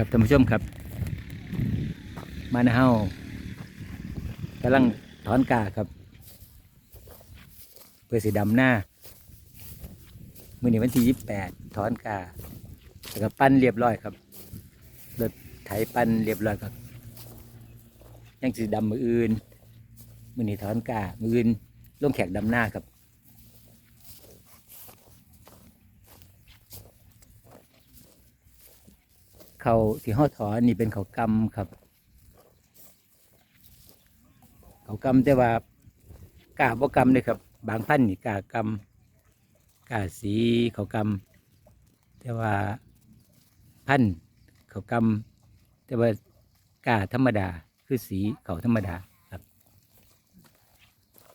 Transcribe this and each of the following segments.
ครับท่านผู้ชมครับมานเฮากำลังถอนกาครับ เพื่อสีดำหน้ามื่อนีวันที่ยี่สิบแปดถอนกาแล้วก็ปั้นเรียบร้อยครับรถไถปั้นเรียบร้อยครับ ยังสีดำมืออื่นมื่อนีถอนกามืออื่นลงแขกดำหน้าครับ เขาที่ห่อถอนนี่เป็นเขากำครับ เขากำแต่ว่ากาบ่กำเลยครับ บางพันธุ์นี่กากำกาสีเขากำแต่ว่าพันธุ์เขากำแต่ว่ากาธรรมดาคือสีเขาธรรมดาครับ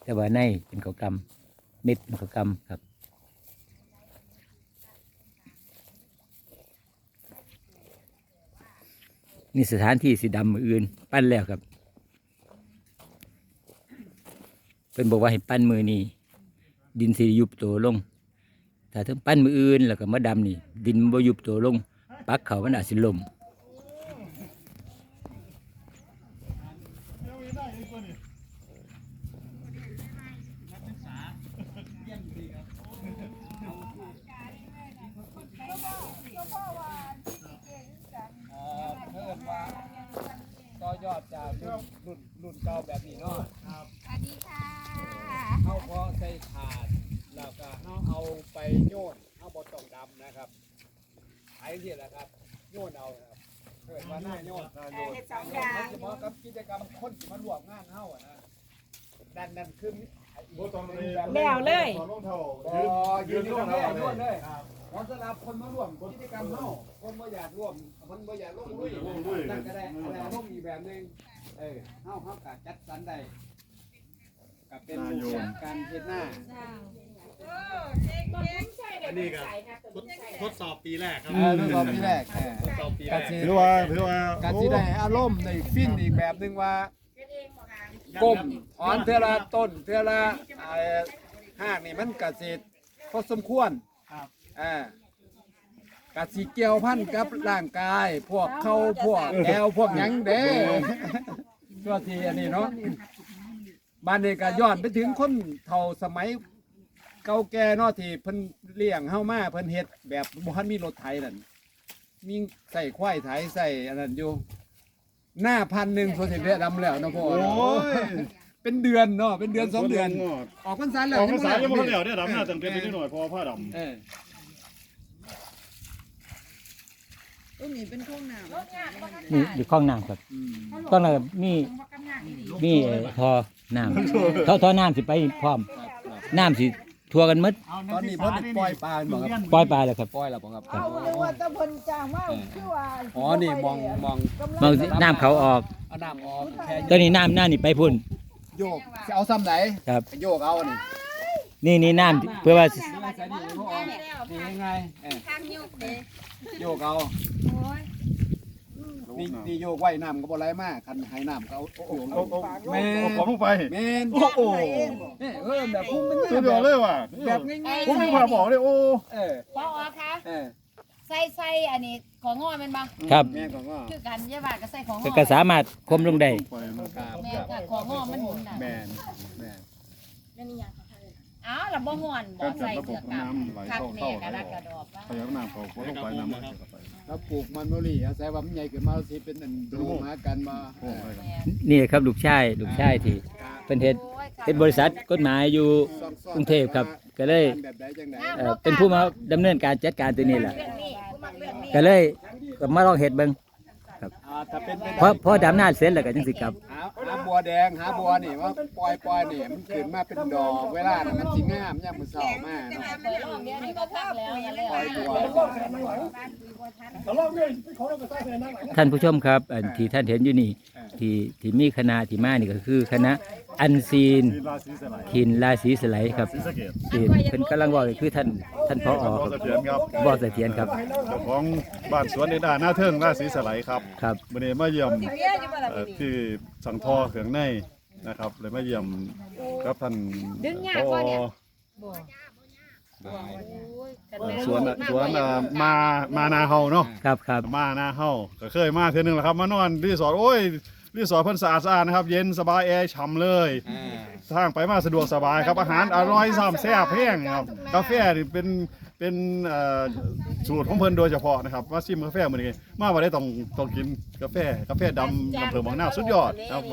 แต่ว่าในเป็นเขากำเม็ดเป็นเขากำครับ นี่สถานที่สีดำมืออื่น ปั้นแล้วครับ เป็นบอกว่าให้ปั้นมือนี่ดินสียุบตัวลง ถ้าถึงปั้นมืออื่นแล้วก็มาดำนี่ ดินบ่ยุบตัวลง ปักเขามันอาจสิลม เอ่อเพิ่มว่าต่อยอดจากรุ่นรุ่นรุ่น เก่าแบบนี้เนาะสวัสดีค่ะเอาพอใส่ถาดแล้วก็เอาเอาไปโยนเอาบดตองดำนะครับไอ้ที่แหละครับโยนเอาครับเกิดว่าหน้าโยนหน้าโยนเฮ็ดสองอย่างมันจะเหมาะกับกิจกรรมคนที่มาร่วมงานเฮาอะนะดันดันขึ้นแล้วเลยอ๋อยืนอยู่ตรงนี้โยนเลย เพราะสำหรับคนมาร่วมกิจกรรมเฮาคนบ่อยากร่วมคนบ่อยากร่วมลุยนั่นก็ได้อะไรร่วมอีกแบบหนึงเออเฮาเฮาก็จัดสรรได้ก็เป็นรูปแบบการเฮ็ดหน้า อันนี้ก็ทดทดสอบปีแรกครับเออทดสอบปีแรกเออ ทดสอบปีแรกะกสิถือว่าถือว่ากะสิได้อารมณ์ในฟินอีกแบบหนึงว่าก้มถอนเทื่อละต้นเทื่อละเอ่อห้างนี่มันกะสิพอสมควรครับ อ่ากะสิเกี่ยวพันกับร่างกาย พวกเข้าพวกแอวพวกหยังเด้ตัวที่อันนี้เนาะบ้านนี้ก็ย้อนไปถึงคนเฒ่าสมัย เก่าแก่เนาะที่เพิ่นเลี้ยงเฮามาเพิ่นเฮ็ดแบบบ่ทันมีรถไถนั่นมีใส่ควายไถใส่อันนั้นอยู่ หน้าพันหนึ่งโซเชียลดำแล้วเนาะพ่อโอ้เนาะยเป็นเดือนเนาะเป็นเดือนสองเดือนงอดออกพรรษาแล้วออกภาษายังไม่บ่ทันแล้วเนี่ยดำหน้าตั้งแต่นิดหน่อยพอผ้าดเออ ต้นนี้เป็นข้องน้ำนี่อยู่ข้องน้ำครับอืมข้องน้ำมีมีเอ่อทอน้ำทอทอน้ำสิไปพร้อมน้ำสิทัวกันหมดตอนนี้เพิ่นได้ปล่อยปลาบ่ครับปล่อยปลาแล้วครับปล่อยแล้วบ่ครับเอาเลยว่าแตะเพิ่นจ้างมาคือว่าอ๋อนี่มองมองมองสิน้ำเขาออกเอาน้ำออกแค่ตอนนี้น้ำหน้านี่ไปพุ่น โยกสิเอาซ้ำไหนครับ โยกเอานี่นี่นี่น้ำเพื่อว่า นี่ใส่นี่เขาออกนี่ยังไงเออ ทางยุกเลย โยกเอาโอ้ยำนี่นี่โยกไว้น้ำก็บ่ไหลมากคันให้น้ำเขาโอ้โหเอาเอาแม่เอาของลงไปแม่นโอ้โหนี่เออแบบพุ่งมันสุดยอดเลยว่ะแบบง่ายๆผมมีความบอกเลยโอ้เออพอคะเออใส่ใส่อันนี้ของงอมันบ้างครับแม่ก็งอคือกันยาบาดก็ใส่ของงก็อก็สามารถคมลงได้ไปนะครับแม่ก็ของงอมันหมุนน่ะแม่นแม่น อ้าวแล้วบ่ม่วนบ่การจัดใส่ระบเสื้บอกำน้ำไหลคักเข้าแม่เข้าก็ไหลรักอกระอกดอกว่าพยักน้ำเขาเขาลงไปน้ำมันจะไปแล้วปลูกมันโมลี่อาศัยว่ามันใหญ่ขึ้นมาสิเป็นอันดูหากันมาโอ้ไปแม่นี่ครับลูกชายลูกชายที่เป็นเฮ็ดโอ้ยค่ะเป็นบริษัทกฎหมายอยู่ กรุงเทพครับก็เลย แบบใดจังใดเอ่อเป็นผู้มาดำเนินการจัดการตัวนี้แหละเรื่องนี้ผู้มักเรื่องนี้ก็เลยก็มาลองเฮ็ดเบิ่งอ่า ถ้าเป็นไปได้พอพอดำนาเสร็จแล้วก็จังสิกลับ หาหาบัวแดงหาบัวนี่ว่าปล่อยปล่อยนี่มันขึ้นมาเป็นดอกเวลาน่ะมันสิงามยามมื้อเช้ามาเนาะเปิดโรงเรียนนี่ก็พักแล้วอย่าเลยปล่อยบัวท่านผู้ชมครับอันที่ท่านเห็นอยู่นี่ ที่ที่มีคณะที่มานี่ก็คือคณะอันซีนมีราศีสลายทินราศีสไลด์ครับศรีสะเกดที่เพิ่นกำลังเว่าก็คือท่านท่านผอขอครับเสถียรครับบ่เสถียรครับเจ้าของบ้านสวนในด้านหน้าเทิงราศีสลายครับครับวันนี้มาเยี่ยมเอ่อที่สังทอเขืองในนะครับเลยมาเยี่ยมกับท่านดึงยากพบ่ อเนี่ยบ่สวนสวนเอ่อมามานาเฮาเนาะครับครับมานาเฮาก็เคยมาเทื่อนึงแล้วครับ มานอนรีสอร์ทโอ้ยรีสอร์ทเพิ่นสะอาดสะอาดนะครับ เย็นสบายแอร์ฉ่ำเลยอ่าทางไปมาสะดวกสบายครับอาหารอร่อยซ้ำแซ่บแห้งครับกาแฟนี่เป็นเป็นเอ่อสูตรของเพิ่นโดยเฉพาะนะครับว่าซิมกาแฟมื้อนี้มาบ่ได้ต้องต้องกินกาแฟกาแฟดำอำเภอบางนาสุดยอดครับ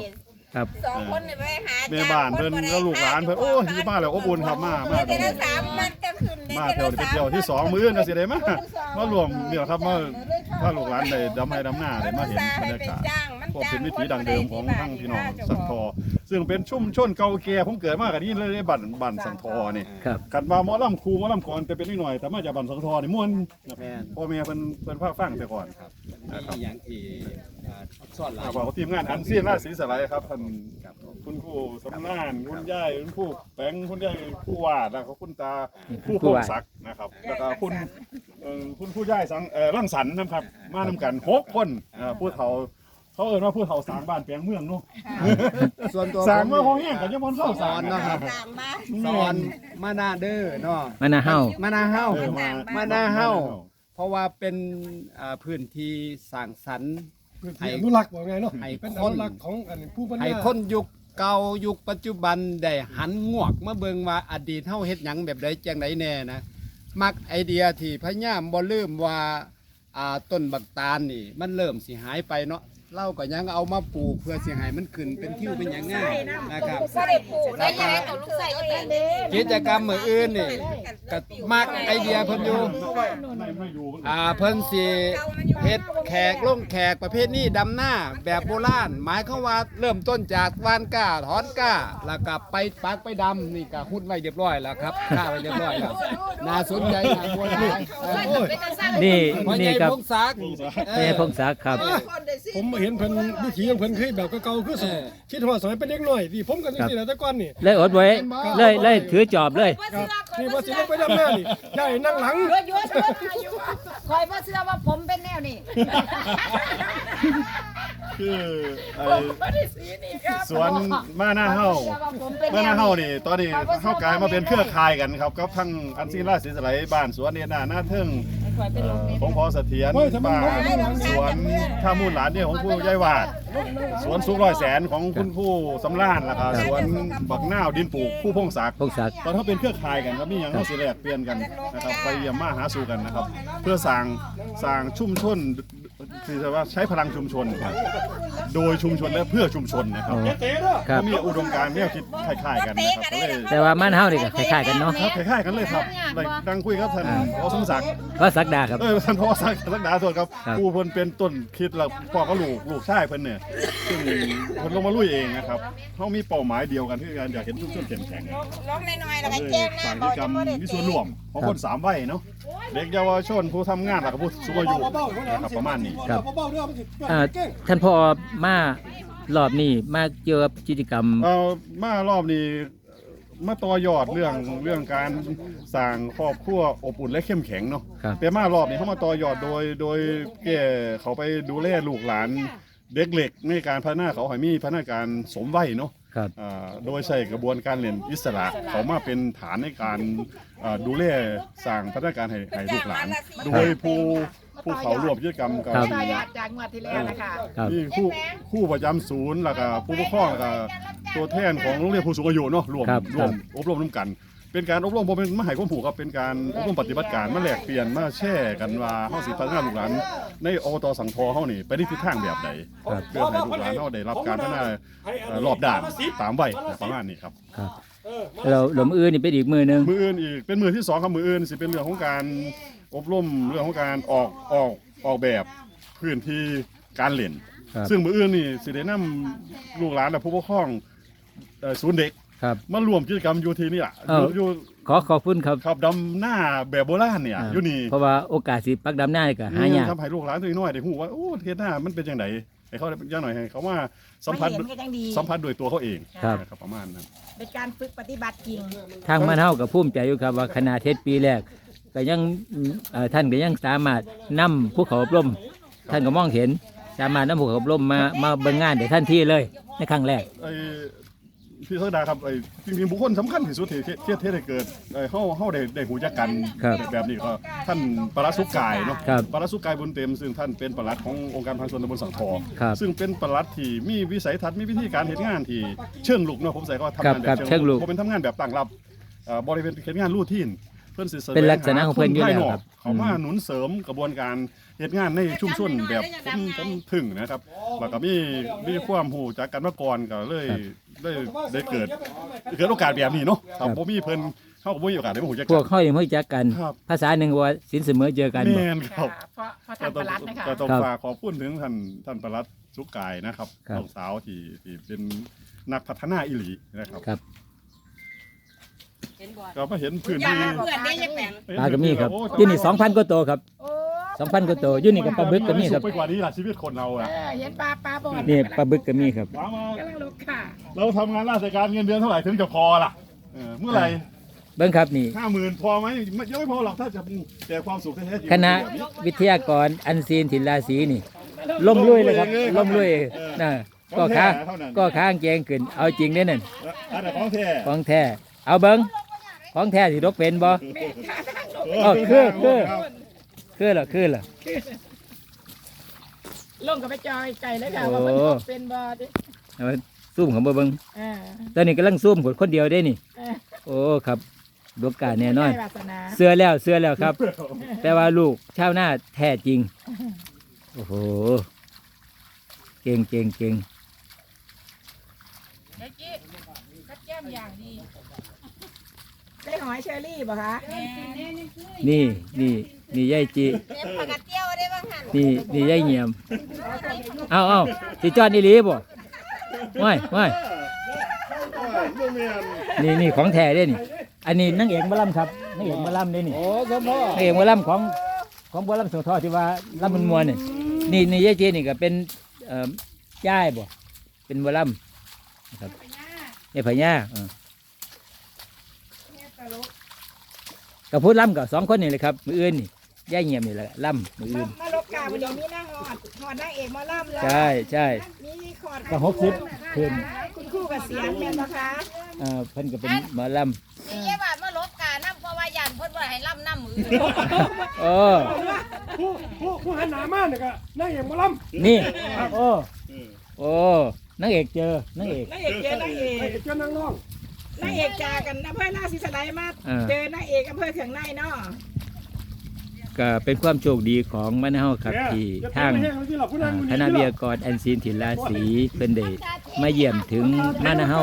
ครับ สองคนนี่ไปหาแม่บ้านเพิ่นแล้วลูกหลานเพิ่นโอ้ยอยู่มาแล้วอบอุ่นครับมามาเดือนละสามมันจะขึ้นมาเที่ยวนี่เป็นเที่ยวที่สองมื้ออื่นก็สิได้มามารวมเนี่ยครับมาพาลูกหลานได้ดำให้ดำหน้าได้มาเห็นบรรยากาศ ก็เป็นวิถีดังเดิมของทั้งพี่น้องสันทอ ซึ่งเป็นชุ่มชนเก่าแก่ผมเกิดมากันนี่เลยในบ้านบ้านสันทอนี่ครับกันมาหมอลำครูหมอลำก่อนแต่เป็นนิดหน่อยแต่มาจากบ้านสันทอนี่ม่วนแม่น พ่อแม่เพิ่นเพิ่นพาฟังแต่ก่อนครับมีอย่างที่อ่าซ่อนหลาอ่ายบอกทีมงานอันเซียนราชศรีสลายครับท่านคุณครูสำนานคุณยายคุณครูแปงคุณยายผู้วาดแล้วก็คุณตาผู้พงศักดิ์นะครับแล้วก็คุณ เอ่อคุณผู้ยายสังเอ่อรังสรรค์นะครับ มานำกันหกคนอ่าผู้เฒ่า เขาเอ่ยว่าผู้เฒ่าสร้างบ้านแปลงเมืองเนาะส่วนตัวสร้างผมเมื่อห้องแห้งกันยังมันเข้าสสาอรนเนาะครับสามบ้านสอนมานาเด้อเนาะมานาเฮามานาเฮาเออมามานาเฮาเพราะว่าเป็นอ่าพื้นที่สร้างสรรค์พื้นที่อนุรักษ์ว่าไงเนาะให้เป็นคอนนุรักษ์ของอันนี้ผู้ปัญให้ญาคนยุคเก่ายุคปัจจุบันได้หันงวกมาเบิ่งว่าอดีตเฮาเฮ็ดหยังแบบใดจังไดแน่นะ มักไอเดียที่พยายามบ่ลืมว่าอ่าต้นบักตาลนี่ มันเริ่มสิหายไปเนาะ เราก็ยังเอามาปลูกเพื่อสิให้มันขึ้นเป็นทิวเป็นหยังง่ายนะครับก็ได้ปลูกได้ยังไงกับลูกใส่ก็เป็นเด้กิจกรรมมื้ออื่นนี่ก็มักไอเดียเพิ่นอยู่ไม่ไม่อยู่อ่าเพิ่นสิเฮ็ดแขกลงแขกประเภทนี้ดำหน้าแบบโบราณหมายความว่าเริ่มต้นจากวานก้าถอนก้าแล้วก็ไปปักไปดำนี่ก็หุ้นไว้เรียบร้อยแล้วครับก้าไว้เรียบร้อยแล้วน่าสนใจน่าบัวหลายเออนี่พ่อใหนี่ญ่ครับพงศักดิ์เอแม่อพงศักดิ์ครับ ผมเห็นเพิ่นวิถีของเพิ่นคือแบบเก่าๆคือสมัยเออ คิดว่าสมัยเป็นเด็กน้อยที่ผมก็จังซี่แหละแต่ก่อนนี่ เลยอดไว้เลยเลยถือจอบเลย ครับนี่ว่าสิลงไปดำหน้านี่ยายนั่งหลังเยอะเยอะเยอะคอยว่าเชื่อว่าผมเป็นแนวนี้คือไอ้สวนมาหน้าเฮาเชื่อว่าผมเป็นแนมาหน้าวเฮานี้นี่ตอนนี้เฮากลายมาเป็นเครือข่ายกันครับกับทั้งอันซีราชศรีสไลด์บ้านสวนเนียนาหน้าเทิง เอ่อของพอเสถียรบ้านสวนท่ามูลหลานเนี่ยของผู้ยายวาด สวนสุกร้อยแสนของคุณผู้สำราญแล้วก็สวนบักนาวดินปลูกผู้พงศักดิ์พงศักดิ์ตอนเขาเป็นเครือข่ายกันครับมีอย่างเขาสิแลกเปลี่ยนกันนะครับไปเยี่ยมมาหาสู่กันนะครับ เพื่อสร้างสร้างชุมชน คือว่าใช้พลังชุมชนครับ โดยชุมชนและเพื่อชุมชนนะครับครับ มีอุดมการณ์แนวคิดคล้ายๆกันนะครับก็เลยแต่ว่ามันเฮานี่ก็คล้ายๆกันเนาะครับคล้ายๆกันเลยครับเลยดังคุยกับท่านพอสมศักดิ์ก็สักดาครับ เออท่านพอสักดิ์สักดาโทษครับครับ ครูเพิ่นเป็นต้นคิดแล้วพ่อก็ลูกลูกชายเพิ่นเนี่ยซึ่งเพิ่นลงมาลุยเองนะครับเขามีเป้าหมายเดียวกันคือการอยากเห็นชุมชนเข้มแข็งล้มน้อยๆแล้วก็เลยแจ้งหน้าสร้างบกิอกจกรจะรมบ่ได้มีส่วนร่วมของคนสามวัยเนาะเด็กเยาวชนผู้ทำงานแล้วก็ผู้สูงอายุนะครับประมาณนี้ครับเบาๆเด้อมันสิอ่าท่านพ่อมารอบนี้มาเกี่ยวกับกิจกรรม เอ่อมารอบนี้มาต่อยอดเรื่องเรื่องการสร้างครอบครัวอบอุ่นและเข้มแข็งเนาะครับ แต่มารอบนี้เขามาต่อยอดโดยโดยแก่เขาไปดูแลลูกหลาน เด็กเล็กในการพัฒนาเขาให้มีพัฒนาการสมวัยเนาะ ครับ อ่าโดยใช้กระบวนการเรียนอิสระเขามาเป็นฐานในการอ่าดูแลสร้างพัฒนาการให้ให้ลูกหลาน โดยผู้ผู้เขาร่วมกิจกรรมกับ ครับ ต่อยอดจากงวดที่แล้วนะคะ ครับมีคู่คู่ประจำศูนย์แล้วก็ผู้ปกครองแล้วก็ตัวแทนของโรงเรียนผู้สูงอายุเนาะรวมครับรวมอบรมร่วมกัน เป็นการอบรมบ่เป็นมหาความผูกครับเป็นการอบรมปฏิบัติการมาแลกเปลี่ยนมาแชร์กันว่าเฮาสิพัฒนาลูกหลานในอบตสังทอเฮานี่ไปในทิศทางแบบใดครับเพื่อให้ลูกหลานเฮาได้รับการพัฒนาเอ่อรอบด้านตามวัยประมาณนี้ครับครับเราหลมอื่นนี่เป็นอีกมือหนึงมืออื่นอีกเป็นมือที่สองครับมืออื่นสิเป็นเรื่องของการอบรมเรื่องของการออกออกออกแบบพื้นที่การเล่น ครับซึ่งมืออื่นนี่สิได้นำลูกหลานและผู้ปกครองเอ่อศูนย์เด็ก ครับ มารวมกิจกรรมอยู่ที่นี่อะเอ้าอยู่ขอขอบคุณครับ ขับดำหน้าแบบโบราณเนี่ยอ่า อยู่นี่เพราะว่าโอกาสสิปักดำหน้านี่ก็หายาก ทำให้ลูกหลานตัวน้อยได้ฮู้ว่าโอ้เทศหน้ามันเป็นจังไดให้เขาได้อย่างหน่อยให้เขามาสัมผัสไม่เห็นก็ยังดีสัมผัสโดยตัวเขาเองครับ นะครับประมาณนั้น เป็นการฝึกปฏิบัติจริง ทางมันเฮาก็ภูมิใจอยู่ครับว่าคณะเทศปีแรกก็ยังเอ่อท่านก็ยังสามารถนำภูเขาอบรม ท่านก็มองเห็น สามารถนำภูเขาอบรมมามาเบิ่งงานได้ทันทีเลยในครั้งแรก ไอ้ พี่สักดาครับไอ้จริงๆบุคคลสำคัญที่สุดที่ที่ที่ที่ได้เกิดไอ้เฮาเฮาได้ได้หูจักกันครับแบบนี้ก็ท่านปลัดสุกกายเนาะครับ ปลัดสุกกายบุญเต็มซึ่งท่านเป็นปลัดขององค์การพันส่วนตำบลสังทองครับซึ่งเป็นปลัดที่มีวิสัยทัศน์มีวิธีการเห็นงานที่เชิงลุกเนาะผมใส่ก็ว่าทำครับงานแบครับบเชิเชิงงลุลุกกบ่เป็นทำงานแบบตั้งรับเอ่อบริเวณเห็นงานรูทีนเพิ่นสิแสวงเป็นลักษณะของเพิ่นอยู่แล้วหาครับ เขามาหนุนเสริมกระบวนการ เฮ็ดงานในชุมชนแบบผมผมถึงนะครับแล้วก็มีมีความรู้จากกันมาก่อนก็เลยได้ได้เกิดเกิดโอกาสแบบนี้เนาะถ้าบ่มีเพิ่นเฮาก็บ่มีโอกาสได้มารู้จักพกัวกเขายังไม่รู้จักกัน ครับ ภาษาหนึ่งว่าสินเสมอเจอกันบ่แม่นครับ เพราะเพราะก็ทำปต้องลัดนะคะ ก็ต้องครับฝากขอบคุณถึงท่านท่านประหลัดสุกกายนะครับครับ น้องสาวที่ที่เป็นนักพัฒนาอิหลีนะครับครับ ก็มาเห็นพื้นอย่าที่มาเพื่อนได้ยังแปลง ปลาก็มีครับโอ้ที่นี่สองพันกว่าตัวครับ โอ้ สองพันกว่าตัวอยู่นี่กับปลาบึกก็มีครับสุขไปกว่านี้ล่ะชีวิตคนเราเออะอเห็นปลาปลาบอดนี่ปลาบึกก็มีครับมามา กำลังลกค่ะเราทำงานราชการเงินเดือนเท่าไหร่ถึงจะพอล่ะเออเมื่อไหร่เบิ้งครับนี่ ห้าหมื่นพอไหมไม่ยังไม่พอหรอกถ้าจะแต่ความสุขแท้ๆจริงคณะวิทยากรอันซีนถินราศีนี่ล่มลุยเลยครับล่มลุยนะก็ค้างก็ค้างแจงขึ้น เอาจริงเด้อนั่นอันไหนของแท้ของแท้เอาเบิ้งของแท้สิรกเป็นบ่อ๋อคือคือ คือเหรอคือเหรอ ลงกับไปจอยไก่เลยค่ะโอ้ว่ามันเป็นบอดิเอามาซูมของบ่เบิ้งอ่าตอนนี้กำลังซูมคนคนเดียวได้นี่เออโอ้ครับดวงกาแน่นอน ได้วาสนาเสื้อแล้วเสื้อแล้วครับ แต่ว่าลูกชาวนาแท้จริง โอ้โห เก่งเก่งเก่งเมื่อกี้คัดแก้มอย่างดีได้ หอยเชอรี่ป่ะคะนี่นี่นี่ยายจีเต็มปากกาเตี้ยวได้บ้างหันนี่นี่ยายเงียมเอาเอาสิจอดนี่หลีบ่ไม่ไม่นี่นี่ของแท้เด้นี่ อันนี้นางเอกหมะล่ำครับนางเอกหมะล่ำเด้นี่โอ้สมพ่อนางเอกหมะล่ำของของบัวล่ำโสธรที่ว่าล่ำมันมวนนี่นี่นี่ยายจีนี่ก็เป็นเอ่อย่ายบ่เป็นบัวล่ำนะครับยายพญาเออ กับพูดล่ำกับสองคนนี่เลยครับมืออื่นนี่ย่ายเงียมนี่แหละล่ำมืออื่นมาลบกาวันนี้มีนั่งหอดหอดนางเอกหมาล่ำแล้วใช่ใช่มีขอดก็หกสิบขึ้นคุณครู่กับเสียงแม่นปะคะเอ่อเพิ่นก็เป็นหมอลมีเยบาทมาลบกาน้ำเพราะว่ายันเพิ่นว่าให้ล่ำน้ำมือำโอ้ผู้ผู้ผู้หันหน้ามาเนี่ยก็นั่งเอกหมาล้นี่โอ้โอ้นางเอกเจอนางเอกนางเอกเจอนางเอำไอ้กเจ้านั่งน้อง นางเอกจากันอำเภอหน้าศรีสะไลมาอ่า เจอนางเอกอำเภอเขืองในเนาะก็เป็นความโชคดีของมันเฮาครับที่ทางเอ่อคณะวิทยากรอันซีนถินราศีเพิ่นได้มาเยี่ยมถึงมันเฮา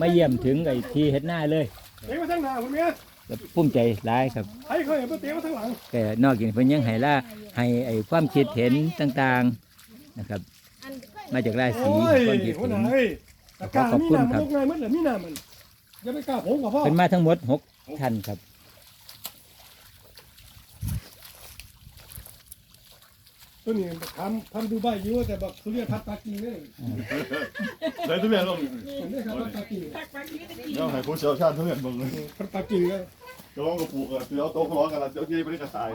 มาเยี่ยมถึงไอ้ที่เฮ็ดหน้าเลยเตะมาทางหน้าคุณเมียก็ภูมิใจหลายครับไอ้เคยเห็นเตะมาทางหลังแต่นอกจากนี้เพิ่นยังให้ล่าให้ไอ้ความคิดเห็นต่างๆนะครับ มาจากราศีโอ้ยความคิดหัวเห็หนน้าเฮ้ยแต่กล้ามีหน้ามันลกไงมันเหลือมีหน้ามัน อย่าไปกล้าผมกับพ่อเป็นมาทั้งหมดหกท่านครับ ตัวนี้ทำทำดูใบอยู่แต่แบบเขาเรียกพัดตากีเนี่ยเลยทุเรียนลงมันไม่ครับพัดตากีเดี๋ยวให้ผู้เชี่ยวชาญทุเรียนเบิ่งเลยพัดตากีเลยจะลองกับปลูกอะเดี๋ยวเอาโต๊ะร้อนกันแล้วเดี๋ยวยี่ไปได้กระสาย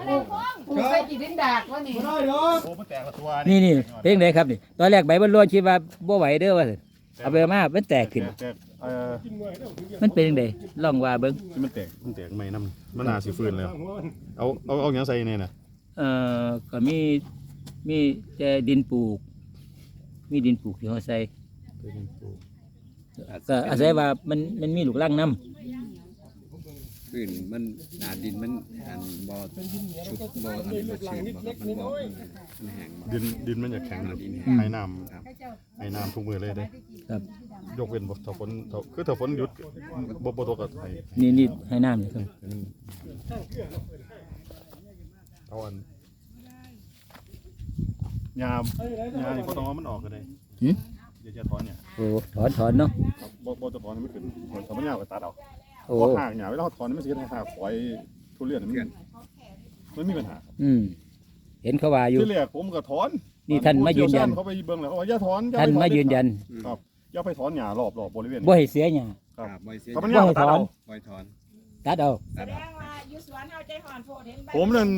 ปูใส่กี่ดินดากวะนี่ไม่ได้หรอกโอ้มันแตกละตัวนี่นี่เพลงไหนครับนี่ตอนแรกใบบรรลุคิดว่าบ่ไหวเด้อว่าซั่นเอาไปมามันแตกขึ้นแตก เอ่อกินมวยแล้วถึงจะมันเป็นจังไดลองว่าเบิ่งที่มันแตกมันแตกไม่น้ำมันน่าสิฟื้นแล้วหัวมันเอาเอาเอาอย่างใส่เนี่ยนะเอ่อก็มีมีแต่ดินปลูก มีดินปลูกที่เฮาใส่ก็อาศัยว่ามันมันมีลูกรังนํ ขึ้นมันหนาดินมันอันบ่ชุดบ่อันบ่ชื้นบ่ครับมันบ่มันแห้งบ่ดินดินมันจะแข็งดินให้น้ำให้น้ำทุกมือเลยเด้ครับ ยกเว้นบ่ถ้าฝนถ้าคือถ้าฝนหยุดบ่บ่ตกก็ให้นี่นี่ให้น้ำนี่ครับให้มันเอาอันยามยานี่บ่ต้องเอามันออกก็ได้หึเดี๋ยวจะถอนเนี่ยโอ้ถอนถอนเนาะบ่บ่จะถอนให้มันขึ้นถ้ามันยาวก็ตัดเอา โอ้พอห่างหยาเวลาเราถอนมันสิเฮ็ดให้หากฝอยทุเรียนมันมันมีปัญหาอืมเห็นเขาว่าอยู่ ที่แรกผมก็ถอนนี่ท่านมายืนยัน เขาไปเบิ่งแล้วเขาว่าอย่าถอนอย่ท่านไปถอมายืนยันครับอย่าไปถอนหญ้ารอบๆบริเวณบ่ให้เสียหยัง ครับครับไว้เสียถ้ามันยาวก็ตัดเอาไว้ถอนตัดเอา แสดงว่าอยู่สวนเฮาใจห่อนโพดเห็นใบผมนั่น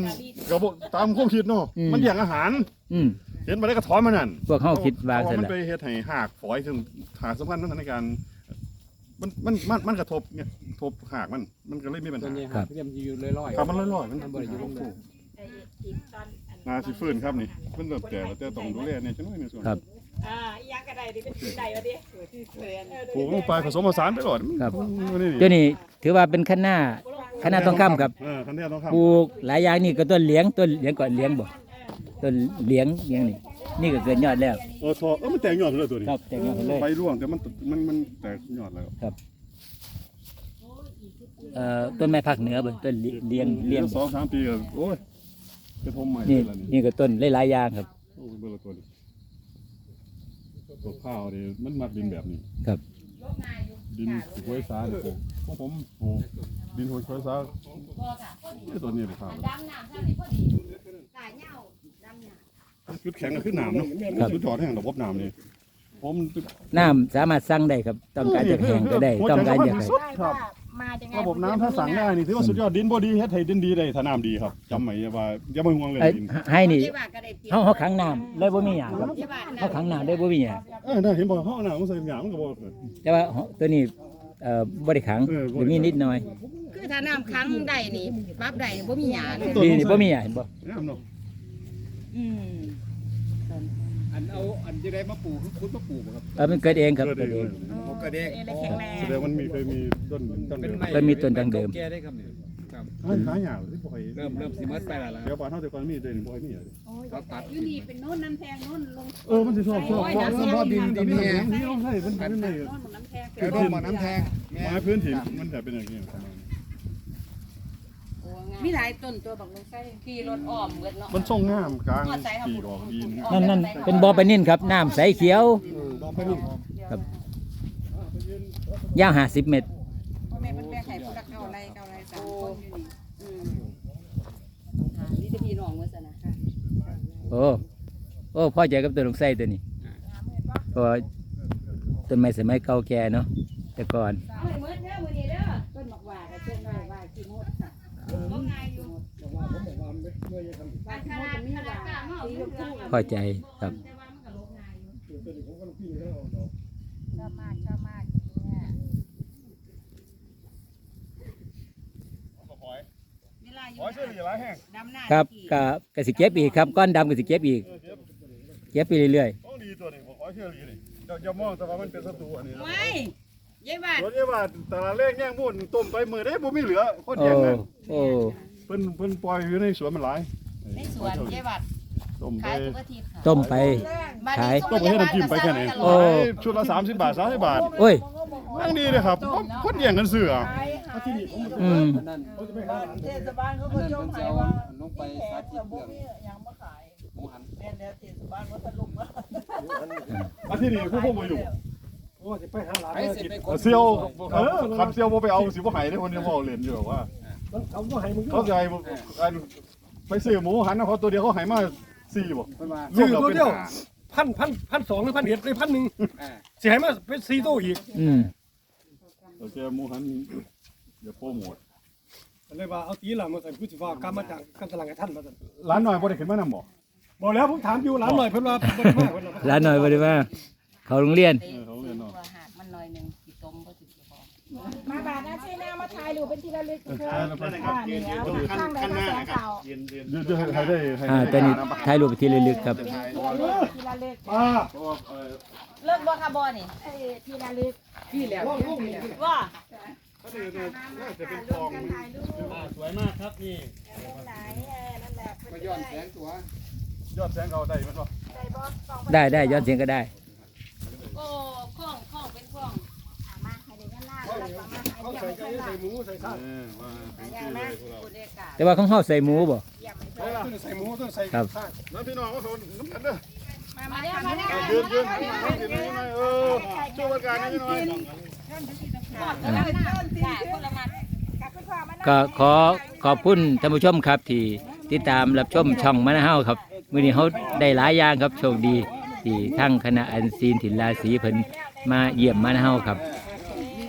ก็บ่ตามความคิดเนาะอืม มันแย่งอาหาร อืมเห็นมาได้ก็ถอนมันนั่นพวกเขาคิดว่าเพซั่ระนมันล่ะไปเฮ็ดให้หากฝอยซึ่งหากสำคัญในการ มันมันมันมันกระทบเนี่ยทบหากมันมันก็เลยมีปัญตัวหา นี้ครับเตรียมอยู่ลอยครับมันลอยๆมัน มันบ่ได้อยู่ลงน้ำนาสิฟื้นครับนี่มันเริ่มแก่แล้วแต่ต้องดูแลเนี่ยจังหน่อยในส่วนครับ อ่าอีหยังก็ได้ดิเป็นสิได้ว่าดิปลูกลงไปผสมผสานไปหลอดครับ มันนี่เดี๋ยวนี้ถือว่าเป็นขั้นหน้าขั้นหน้าต้องคำครับเออคันนี้ต้องปคำลูกหลายอย่างนี่ก็ต้นเลี้ยงต้นเลี้ยงก่อนเลี้ยงบ่ต้นเลี้ยงเลี้ยงนี่ นี่ก็เกิดยอดแล้ว เออทอเออมันแตกยอดเลยตัวนี้ครับแตกยอดไปเลยใบร่วงแต่มันมันมันแตกยอดแล้วเอ่อต้นไม้ภาคเหนือบ่ต้นเลี้ยงเลี้ยงเลี้ยงสองสามปีก็โอ้ยจะทมใหม่นี่แล้วนี่นี่ก็ต้นหลายๆอย่างครับโอ้ยเบอร์ละตัวนี้ตัวข้าวนี่มันมักดินแบบนี้ครับ ดินห้วยสาเนี่ยผมของผมปลูกดินห้วยสาไอ้ตัวนี้เป็นข้าว จุดแข็งก็คือน้ำเนาะครับ จุดจอดแห้งระบบน้ำนี่ผมน้ำสามารถสั่งได้ครับ ต้องการจะแห้งก็ได้ ต้องการอยากให้ครับมาจังไงระบบน้ำถ้าสั่งได้นี่ถือว่าสุดยอดดินบ่ดีเฮ็ดให้ดินดีได้ถ้าน้ำดีครับจำไว้ว่าอย่าไปห่วงเลยไอ้ดินให้นี่ที่ว่าก็ได้เตรียมเฮาเฮาขังน้ำได้บ่มีหยังครับที่ว่าเฮาขังน้ำได้บ่มีหยังเออได้เห็นบ่เฮาน้ำมันใส่หยามมันก็บ่เกิด แต่ว่าตัวนี้เอ่อบ่ได้ขังเออบ่หรือได้มีนิดหน่อยคือถ้าน้ำค้างได้นี่ปรับได้บ่มีหยาเลยดีนี่บ่มีหยังเห็นบ่น้ำเนาะ อืมอันเอาอันจะได้มาปลูกคุณมาปลูกบ่ครับเออมันเกิดเองครับเกิดเกิดเอเองงโอ้กระเด้งเอเลยแข็งแรงแสดงมันมีเคยมีต้นต้นเป็นเดิมไม้มันมีต้นดังเดิมแก่ได้ครับเนี่ยครับหาหาหยาที่บ่ค่อยเริ่มเริ่มสิเมิดไปแล้วล่ะคเดี๋ยรัวบบ้านเฮาแต่ก่อนมีแต่นี่บ่ค่อยมีอะเขาตัดอยู่นี่เป็นโน่นน้ำแพงโน่นลงเออมันสิชอบชอบโอ้ยชอบน้ำแข็งชอบดินดินแห้งนี่ต้องใช่มันเป็นในโน่นน้ำแพงกระโดดบ่อน้ำแทง ไม้พื้นถิ่นมันจะเป็นอย่างนี้ประมาณนี้ มีหลายต้นตัวบอกลงใส่ขี่รถอ้อมเบิดเนาะมันทรงงามกลางปีกออกดีนั่นนั่นเป็นบ่อปลานิ่นครับน้ำใสเขียวลองไปนี่ยาว50เมตร พ่อแม่เป็นแม่ไข่ผู้รักเก่าไรเก่าไรสามคนอยู่นี่อืมนี่จะพี่น้องว่าซั่นนะค่ะโอ้ โอ้พ่อใจกับตัวลงไส้ตัวนี้เพราะว่าต้นไม้สมัยเก่าแก่เนาะแต่ก่อน เอาให้หมดเด้อมื้อนี้ พูพอใจครับแต่ว่ามันก็ลบง่ายอยู่ชอบมากชอบมากเนี่ยเวลาอยู่ขอช่วยเหลือหลายแห่งดำหน้าครับขี่ก็ก็สิเก็บอีกครับก้อนดำก็สิเก็บอีก เก็บไปเรื่อยต้องดีตัวนี้ขอช่วยเหลือนี่อย่ามองแต่ว่ามันเป็นศัตรูอันนี้ไม่ ยายบาดรถเยาว่าแต่ละเลขแย่งมุ่นต้มไปมือได้บ่มีเหลือคนๆโอ้แย่งนะโอ้เพิ่นเพิ่นปล่อยอยู่ในสวนมันหลายในสวนยายบาดต้มไปขายทุกอาทิตย์ค่ะต้มไป บ้านขายนี้ต้มไปให้น้ำจิ้มไปแค่ไหนโอ้ชุดละ30บาท30บาทโอ้ย นั่งดีเลยครับคนแย่งกันซื้ออะอืม นั่นเทศบาลเขาก็นั่นยกเพิ่นให้จะเอาว่าลงไปแขสากธิแต่ตบ่เรื่องมีอย่างมาขายหมูหันแม่นแล้วเทศบาลวัดลุงว่าอาทิตย์นี้ผู้พวกมาอยู่ โอ้จะไปหาหลานให้มาสิกินไปกดเซียวเออคันเซียวบ่ไปเอาสิบ่ให้ได้คนเดียวบ่เล่นอยู่ว่า มันเขาก็ให้มึงเขาใจบ่อันไปซื้อหมูหันนะเขาตัวเดียวเขาให้มา4บ่เพิ่นว่าซื้อตัวเดียวพันพันพันสองหรือพันเอ็ดหรือพันหนึ่งอ่าเสียให้มาเป็นสี่ตัวอีกอืมโอเคหมูหันเดี๋ยวโปรโมทก็เลยว่าเอาตีหลังมาใส่ผู้สิฟ้ากรรมมาจากกันตลังให้ท่านมาสั่นร้านน้อยบ่ได้ขึ้นมานำบ่บอกแล้วผมถามอยู่หลานหน่อยเพิ่นว่าบ่ได้มาเพิ่นว่าร้านหน่อยบ่ได้ว่าเขาโรงเรียนเออเขา น่มาถ่ายรูปเป็นที่ระลึกเพื่อใช่แล้วเพิ่นอ่าเนี่ยเอาข้างใดก็สองเก่าเดี๋ยวจะให้ได้ให้อ่าตอนนี้ถ่ายรูปไปที่ระลึกครับเป็นที่ระลึกที่ระลึกป้าเพราะว่าเอ่อเลิกบ่ค่ะบ่นี่เอ้ยที่ระลึกพี่แล้วลองลูกนี่ว่าเขาจะน่าจะเป็นกองถ่ายรูปสวยมากครับนี่รูปไหนเออนั่นแหละมาย้อนแสงตัวยอดแสงเขาได้มั้ยบ่ได้บอสสองได้ได้ย้อนเสียงก็ได้ โอ้ข้องข้องเป็นข้อง มาให้ได้กันล่าแล้วก็มาให้ เขาเยี่ยมใส่ให้ไก่เพื่อนใส่หมูใส่ข้าวเออว่าเป็นอย่าชื่งอเลนั้นยพวกเราคุณเอกาแต่ว่าของเฮาใส่หมูบ่เยี่ยมให้เพื่อนต้องใส่หมูต้องใส่ครับข้าวแล้วพี่น้องก็เขาน้ำกันเด้อมาเด้อมาเด้อยืนยืนยืนยืนหน่อยเออช่วยบริการนิดหน่อยคนละมัดค่ะคนละมัดกับคุณพ่อมานะก็ขอขอบคุณท่านผู้ชมครับที่ติดตามรับชมช่องมะนาวครับมื้อนี้เขาได้หลายอย่างครับโชคดีที่ทั้งคณะอันซีนถิ่นราศีเพิ่นมาเยี่ยมมะนาวครับ